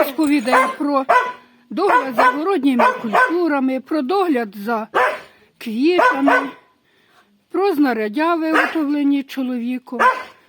розповідає про догляд за городніми культурами, про догляд за квітами, про знаряддя виготовлені чоловіком.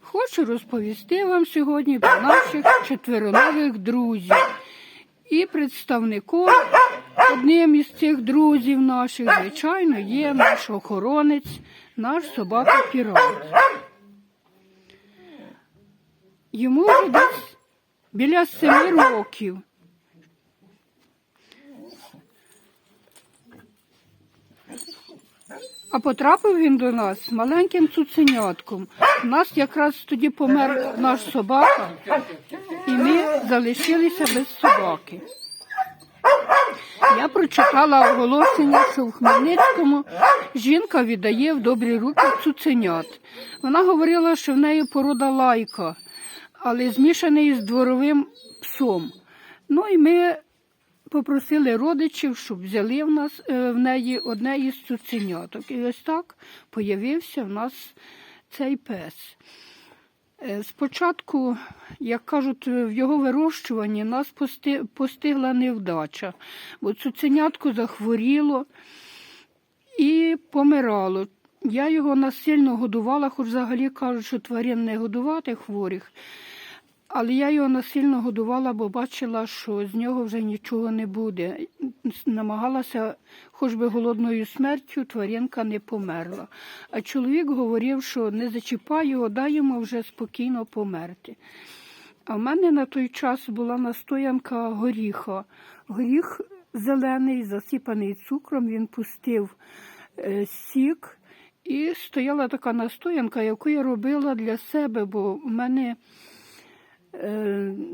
Хочу розповісти вам сьогодні про наших четвероногих друзів. І представником одним із цих друзів наших, звичайно, є наш охоронець, наш собака Пірат. Йому вже десь біля семи років. А потрапив він до нас маленьким цуценятком. У нас якраз тоді помер наш собака, і ми залишилися без собаки. Я прочитала оголошення, що в Хмельницькому жінка віддає в добрі руки цуценят. Вона говорила, що в неї порода лайка, але змішаний з дворовим псом. Ну і ми попросили родичів, щоб взяли в нас е, в неї одне із цуценяток. І ось так появився в нас цей пес. Е, Спочатку, як кажуть, в його вирощуванні нас постигла невдача, бо цуценятко захворіло і помирало. Я його насильно годувала, хоч взагалі кажуть, що тварин не годувати хворих. Але я його насильно годувала, бо бачила, що з нього вже нічого не буде. Намагалася, хоч би голодною смертю, тваринка не померла. А чоловік говорив, що не зачіпай його, дай йому вже спокійно померти. А в мене на той час була настоянка горіха. Горіх зелений, засипаний цукром, він пустив е, сік. І стояла така настоянка, яку я робила для себе, бо в мене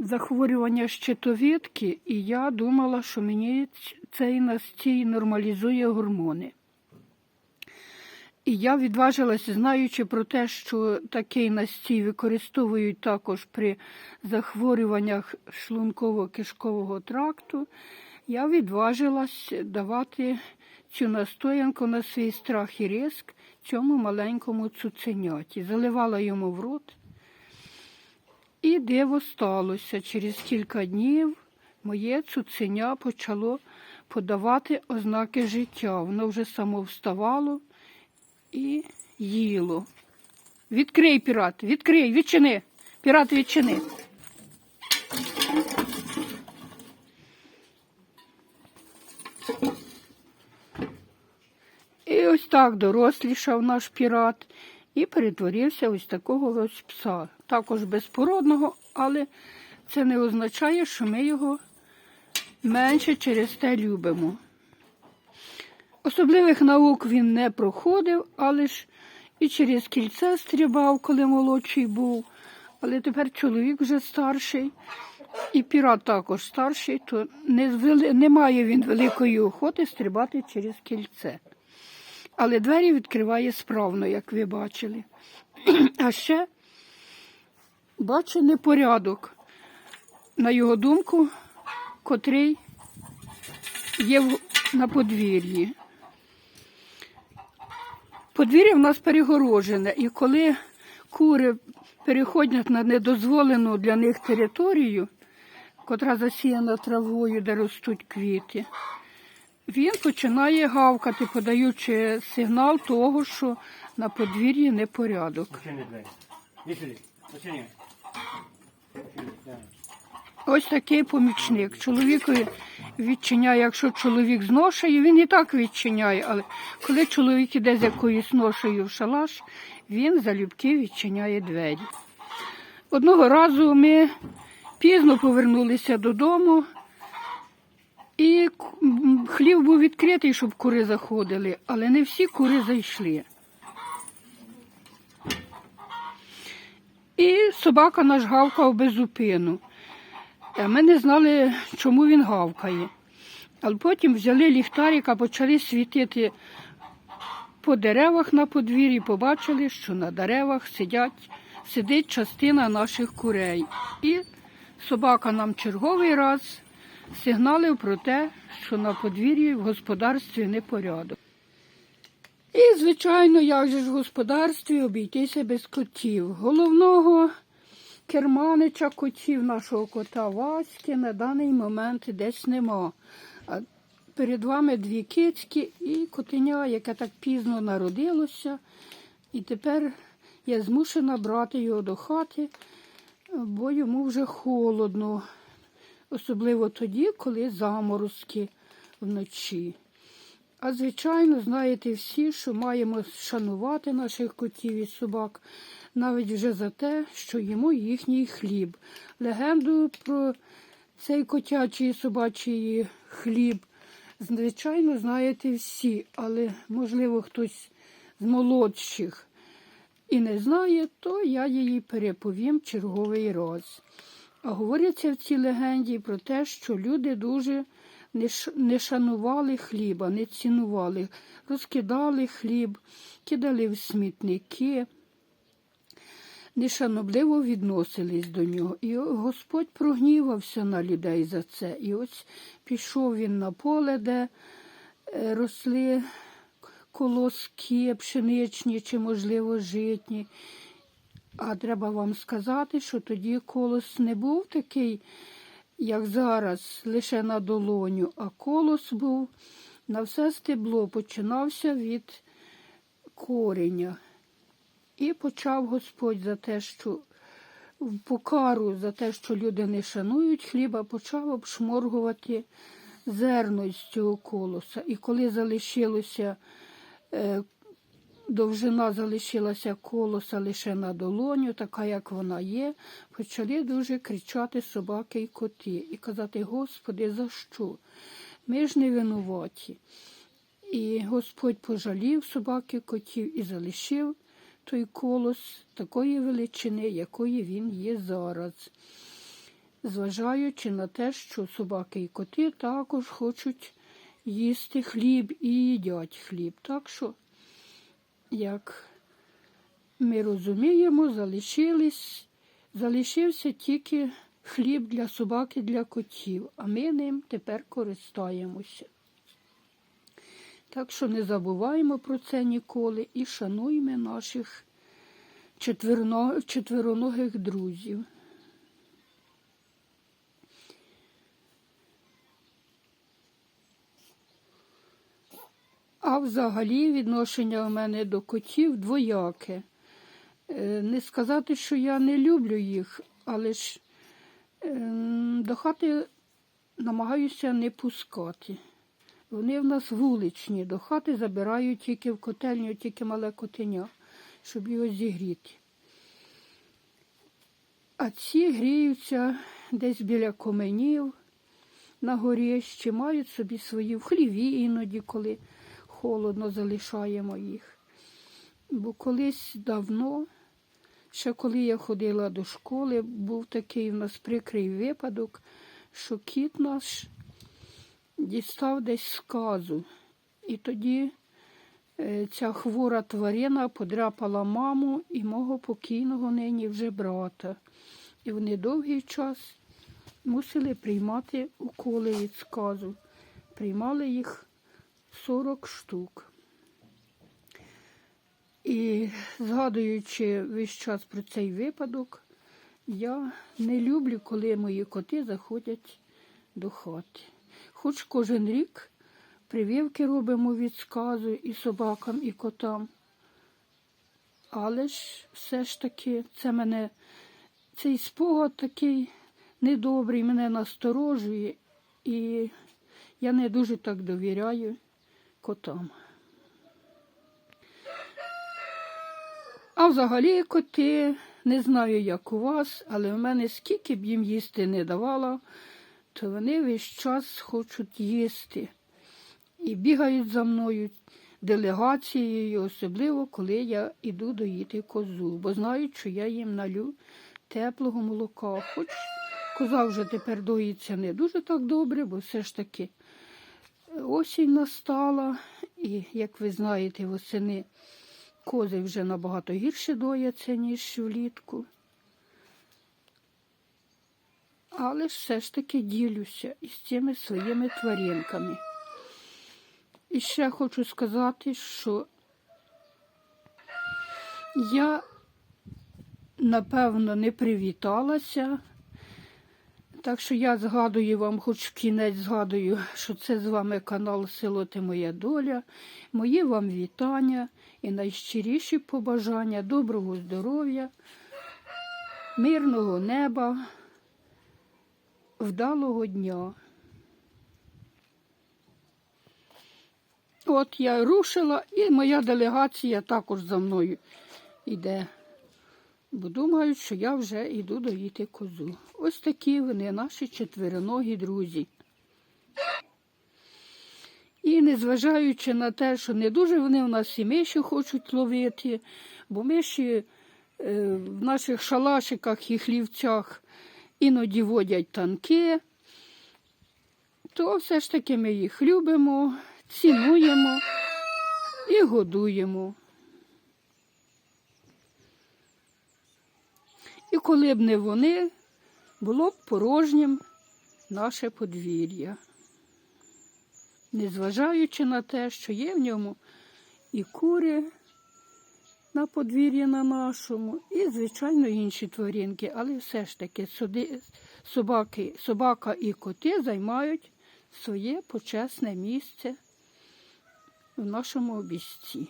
захворювання щитовідки, і я думала, що мені цей настій нормалізує гормони. І я відважилася, знаючи про те, що такий настій використовують також при захворюваннях шлунково-кишкового тракту, я відважилась давати цю настоянку на свій страх і риск цьому маленькому цуценяті. Заливала йому в рот. І диво сталося. Через кілька днів моє цуценя почало подавати ознаки життя. Воно вже само вставало і їло. Відкрий, пірат, відкрий, відчини. Пірат, відчини. І ось так дорослішав наш пірат і перетворився ось такого ось пса. Також безпородного, але це не означає, що ми його менше через те любимо. Особливих наук він не проходив, але ж і через кільце стрибав, коли молодший був. Але тепер чоловік вже старший, і пірат також старший, то не, звели- не має він великої охоти стрибати через кільце. Але двері відкриває справно, як ви бачили. А ще бачу непорядок, на його думку, котрий є на подвір'ї. Подвір'я в нас перегорожене, і коли кури переходять на недозволену для них територію, котра засіяна травою, де ростуть квіти, він починає гавкати, подаючи сигнал того, що на подвір'ї непорядок. Ось такий помічник. Чоловікові відчиняє, якщо чоловік з ношею, він і так відчиняє, але коли чоловік іде з якоюсь ношею в шалаш, він залюбки відчиняє двері. Одного разу ми пізно повернулися додому, і хлів був відкритий, щоб кури заходили, але не всі кури зайшли. І собака наш гавкав без зупину. Ми не знали, чому він гавкає. Але потім взяли ліхтарика, почали світити по деревах на подвір'ї, побачили, що на деревах сидять, сидить частина наших курей. І собака нам черговий раз сигналив про те, що на подвір'ї в господарстві непорядок. І, звичайно, як же ж в господарстві обійтися без котів. Головного керманича котів нашого кота Васьки на даний момент десь нема. Перед вами дві кицьки і котеня, яке так пізно народилося. І тепер я змушена брати його до хати, бо йому вже холодно. Особливо тоді, коли заморозки вночі. А звичайно, знаєте всі, що маємо шанувати наших котів і собак, навіть вже за те, що їмо їхній хліб. Легенду про цей котячий і собачий хліб, звичайно, знаєте всі, але, можливо, хтось з молодших і не знає, то я її переповім черговий раз. А говориться в цій легенді про те, що люди дуже не шанували хліба, не цінували, розкидали хліб, кидали в смітники, нешанобливо відносились до нього. І Господь прогнівався на людей за це. І ось пішов він на поле, де е, росли колоски пшеничні чи, можливо, житні. А треба вам сказати, що тоді колос не був такий, як зараз, лише на долоню, а колос був на все стебло, починався від кореня. І почав Господь за те, що в покару за те, що люди не шанують хліба, почав обшморгувати зерно з цього колоса. І коли залишилося е, довжина залишилася колоса лише на долоню, така як вона є, почали дуже кричати собаки і коти і казати, Господи, за що? Ми ж не винуваті. І Господь пожалів собаки котів і залишив той колос такої величини, якої він є зараз. Зважаючи на те, що собаки і коти також хочуть їсти хліб і їдять хліб. Так що як ми розуміємо, залишились, залишився тільки хліб для собак і для котів, а ми ним тепер користаємося. Так що не забуваємо про це ніколи і шануємо наших четвероногих друзів. А взагалі відношення у мене до котів двояке. Е, Не сказати, що я не люблю їх, але ж ем, до хати намагаюся не пускати. Вони в нас вуличні, до хати забирають тільки в котельню, тільки мале котеня, щоб його зігріти. А ці гріються десь біля коменів на горіщі, мають собі свої в хліві іноді, коли холодно залишаємо їх. Бо колись давно, ще коли я ходила до школи, був такий в нас прикрий випадок, що кіт наш дістав десь сказу. І тоді е, ця хвора тварина подряпала маму і мого покійного нині вже брата. І вони довгий час мусили приймати уколи від сказу. Приймали їх 40 штук. І згадуючи весь час про цей випадок, я не люблю, коли мої коти заходять до хати. Хоч кожен рік прививки робимо від сказу і собакам, і котам. Але ж все ж таки це мене, цей спогад такий недобрий, мене насторожує, і я не дуже так довіряю котам. А взагалі коти, не знаю, як у вас, але в мене скільки б їм їсти не давала, то вони весь час хочуть їсти. І бігають за мною делегацією, особливо, коли я йду доїти козу, бо знають, що я їм налю теплого молока. Хоч коза вже тепер доїться не дуже так добре, бо все ж таки осінь настала, і, як ви знаєте, восени кози вже набагато гірше дояться, ніж влітку. Але все ж таки ділюся із цими своїми тваринками. І ще хочу сказати, що я напевно, не привіталася. Так що я згадую вам, хоч кінець згадую, що це з вами канал Село Ти Моя Доля. Мої вам вітання і найщиріші побажання, доброго здоров'я, мирного неба, вдалого дня. От я рушила, і моя делегація також за мною йде. Бо думають, що я вже йду доїти козу. Ось такі вони, наші четвероногі друзі. І незважаючи на те, що не дуже вони в нас і миші хочуть ловити, бо миші е, в наших шалашиках і хлівцях іноді водять танки, то все ж таки ми їх любимо, цінуємо і годуємо. І коли б не вони, було б порожнім наше подвір'я, незважаючи на те, що є в ньому і кури на подвір'ї на нашому, і, звичайно, інші тваринки, але все ж таки собаки, собака і коти займають своє почесне місце в нашому обісці.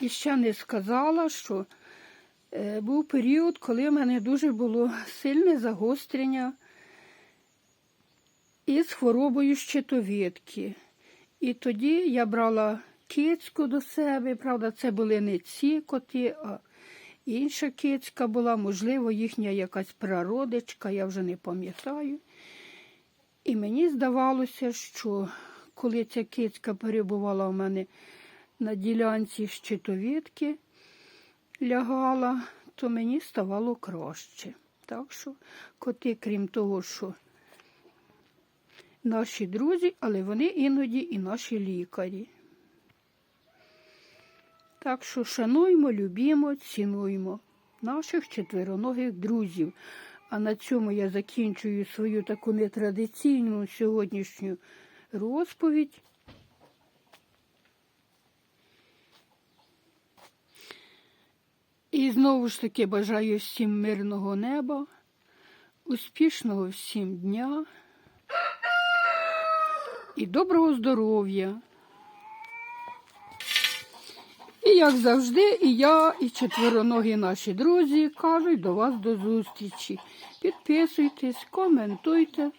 І ще не сказала, що був період, коли в мене дуже було сильне загострення із хворобою щитовідки. І тоді я брала кицьку до себе, правда, це були не ці коти, а інша кицька була, можливо, їхня якась прародичка, я вже не пам'ятаю. І мені здавалося, що коли ця кицька перебувала в мене на ділянці щитовідки, лягала, то мені ставало краще. Так що коти, крім того, що наші друзі, але вони іноді і наші лікарі. Так що шануємо, любімо, цінуємо наших четвероногих друзів. А на цьому я закінчую свою таку нетрадиційну сьогоднішню розповідь. І знову ж таки бажаю всім мирного неба, успішного всім дня і доброго здоров'я. І як завжди, і я, і четвероногі наші друзі кажуть до вас до зустрічі. Підписуйтесь, коментуйте.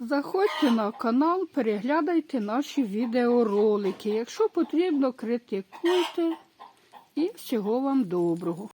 Заходьте на канал, переглядайте наші відеоролики. Якщо потрібно, критикуйте. І всього вам доброго.